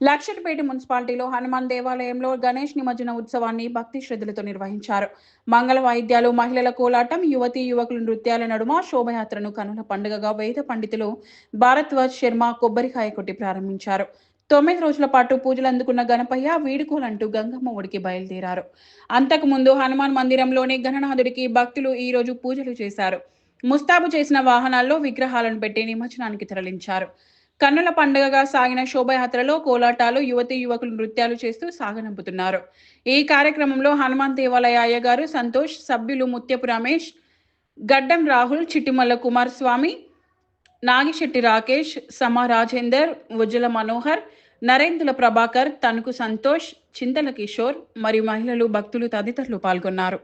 లక్షటిపేట మున్సిపాలిటీలో హనుమాన్ దేవాలయంలో గణేష్ నిమజ్జన ఉత్సవాన్ని భక్తి శ్రద్ధలతో నిర్వహించారు. మంగళ వాయిద్యాలు మహిళల కోలాటం యువతీ యువకుల నృత్యాల నడుమ శోభయాత్రను కనుల పండుగగా వేద పండితులు భారద్వాజ్ శర్మ కొబ్బరికాయ కొట్టి ప్రారంభించారు. తొమ్మిది రోజుల పాటు పూజలు అందుకున్న గణపయ్య వీడుకోలంటూ గంగమ్మ ఒడికి బయలుదేరారు. అంతకుముందు హనుమాన్ మందిరంలోని గణనాథుడికి భక్తులు ఈ రోజు పూజలు చేశారు. ముస్తాబు చేసిన వాహనాల్లో విగ్రహాలను పెట్టి నిమజ్జనానికి తరలించారు. కన్నుల పండుగగా సాగిన శోభయాత్రలో కోలాటాలు యువతి యువకులు నృత్యాలు చేస్తూ సాగనంపుతున్నారు. ఈ కార్యక్రమంలో హనుమాన్ దేవాలయ అయ్యగారు సంతోష్ సభ్యులు ముత్యపు రమేష్ గడ్డం రాహుల్ చిట్టిమల్ల కుమారస్వామి నాగిశెట్టి రాకేష్ సమా రాజేందర్ ఉజ్జల మనోహర్ నరేంద్ర ప్రభాకర్ తణుకు సంతోష్ చింతల కిషోర్ మరియు మహిళలు భక్తులు తదితరులు పాల్గొన్నారు.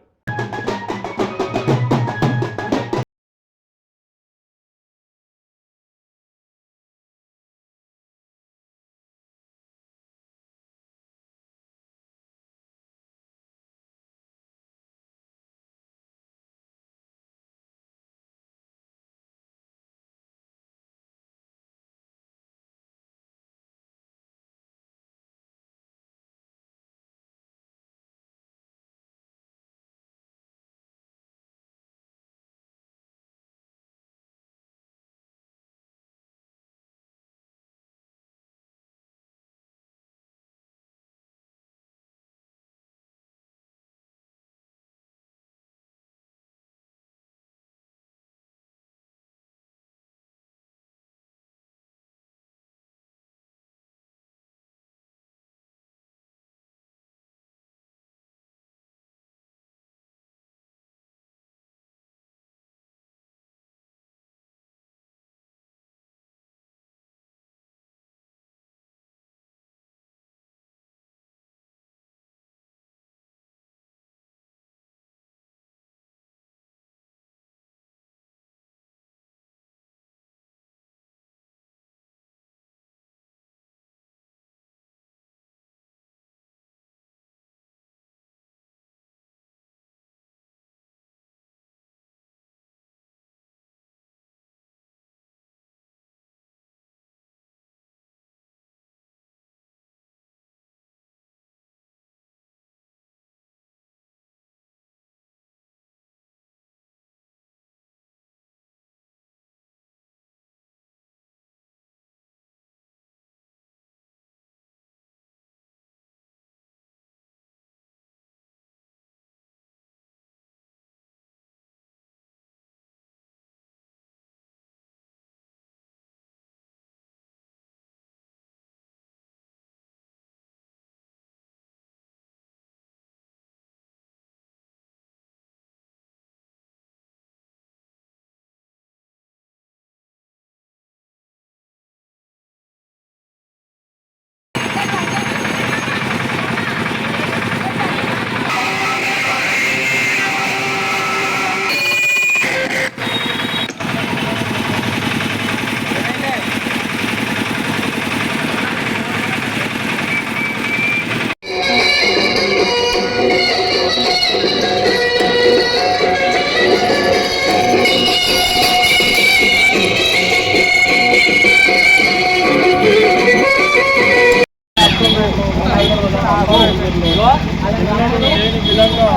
విధంగా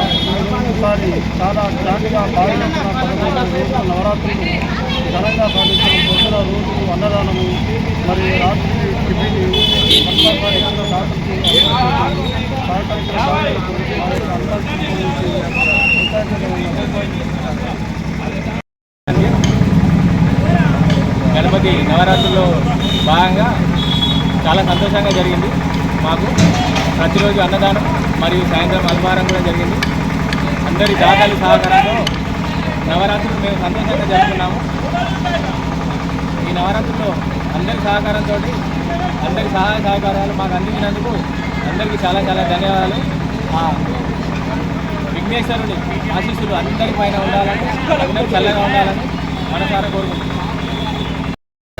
ఈసారి చాలా గ్రాండ్గా పాల్గొంటున్న పదకొండు రోజుల నవరాత్రులు ఘనంగా సాధించిన పొద్దున రోజు అన్నదానము మరి రాత్రి గణపతి నవరాత్రుల్లో భాగంగా చాలా సంతోషంగా జరిగింది మాకు. ప్రతిరోజు అన్నదానం మరియు సాయంత్రం అల్వారం కూడా జరిగింది. అందరి దాతలు సహకారంతో నవరాత్రులు మేము సంతోషంగా జరుపుకున్నాము. ఈ నవరాత్రుల్లో అందరి సహకారంతో అందరి సహాయ సహకారాలు మాకు అందించినందుకు అందరికీ చాలా చాలా ధన్యవాదాలు. ఆ విఘ్నేశ్వరుని ఆశీస్సులు అందరి పైన ఉండాలని అందరూ చల్లగా ఉండాలని మనసారా కోరుకుంటున్నాం.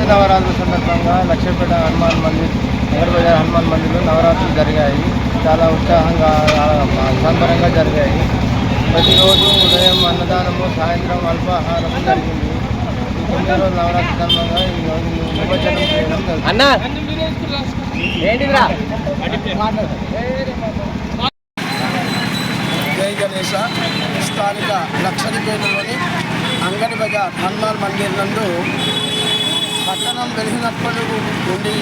నవరాత్రుల సందర్భంగా లక్ష్మీపేట హనుమాన్ మందిర్ నగర బజార్ హనుమాన్ మందిర్లో నవరాత్రులు జరిగాయి. చాలా ఉత్సాహంగా సంబరంగా జరిగాయి. ప్రతిరోజు ఉదయం అన్నదానము సాయంత్రం అల్పాహారము జరిగింది. తొమ్మిది రోజుల నవరాత్రి సందర్భంగా ఈ రోజు నిమజ్జనం చేయడం జై గణేశ స్థానిక లక్షడిపేటలోని అంగడి బజార్ హనుమాన్ మందిర్ నందు పట్టణం నుండి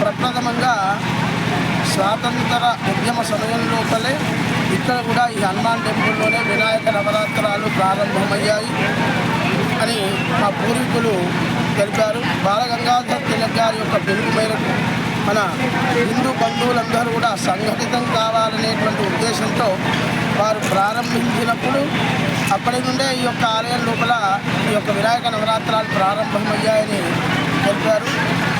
ప్రప్రథమంగా స్వాతంత్ర ఉద్యమ సమయం లోపలే ఇక్కడ కూడా ఈ హనుమాన్ టెంపుల్లోనే వినాయక నవరాత్రాలు ప్రారంభమయ్యాయి అని మా పూర్వీకులు తెలిపారు. బాలగంగాధర్ తిలక్ గారి యొక్క పిలుపు మేరకు మన హిందూ బంధువులందరూ కూడా సంఘటితం కావాలనేటువంటి ఉద్దేశంతో వారు ప్రారంభించినప్పుడు అప్పటి నుండే ఈ యొక్క ఆలయం లోపల ఈ యొక్క వినాయక నవరాత్రాలు ప్రారంభమయ్యాయని చెప్పారు.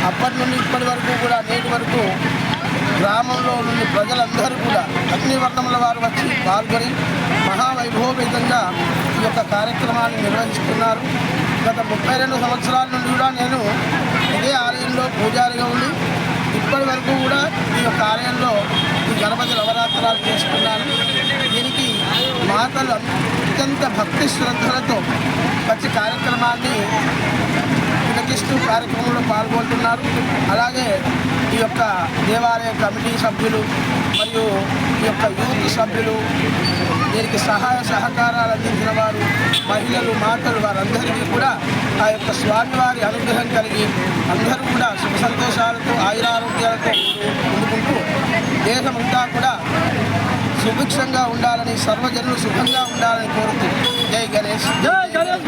అప్పటి నుండి ఇప్పటి వరకు కూడా నేటి వరకు గ్రామంలో నుండి ప్రజలందరూ కూడా అన్ని వర్ణముల వారు వచ్చి పాల్గొని మహావైభవపేతంగా ఈ యొక్క కార్యక్రమాన్ని నిర్వహిస్తున్నారు. గత ముప్పై రెండు సంవత్సరాల నుండి కూడా నేను ఇదే ఆలయంలో పూజారిగా ఉండి ఇప్పటి వరకు కూడా ఈ యొక్క ఆలయంలో ఈ గణపతి నవరాత్రాలు చేసుకున్నాను. దీనికి మాతలు అత్యంత భక్తి శ్రద్ధలతో వచ్చి కార్యక్రమాన్ని తిలకిస్తూ కార్యక్రమంలో పాల్గొంటున్నారు. అలాగే ఈ యొక్క దేవాలయ కమిటీ సభ్యులు మరియు ఈ యొక్క యూత్ సభ్యులు దీనికి సహాయ సహకారాలు అందించిన వారు మహిళలు మాతలు వారందరికీ కూడా ఆ యొక్క స్వామివారి అనుగ్రహం కలిగి అందరూ కూడా సుఖ సంతోషాలతో ఆయురారోగ్యాలతో ఉండుకుంటూ దేశమంతా కూడా సుభిక్షంగా ఉండాలని సర్వజనులు సుఖంగా ఉండాలని కోరుతూ జై గణేష్. జై గణేష్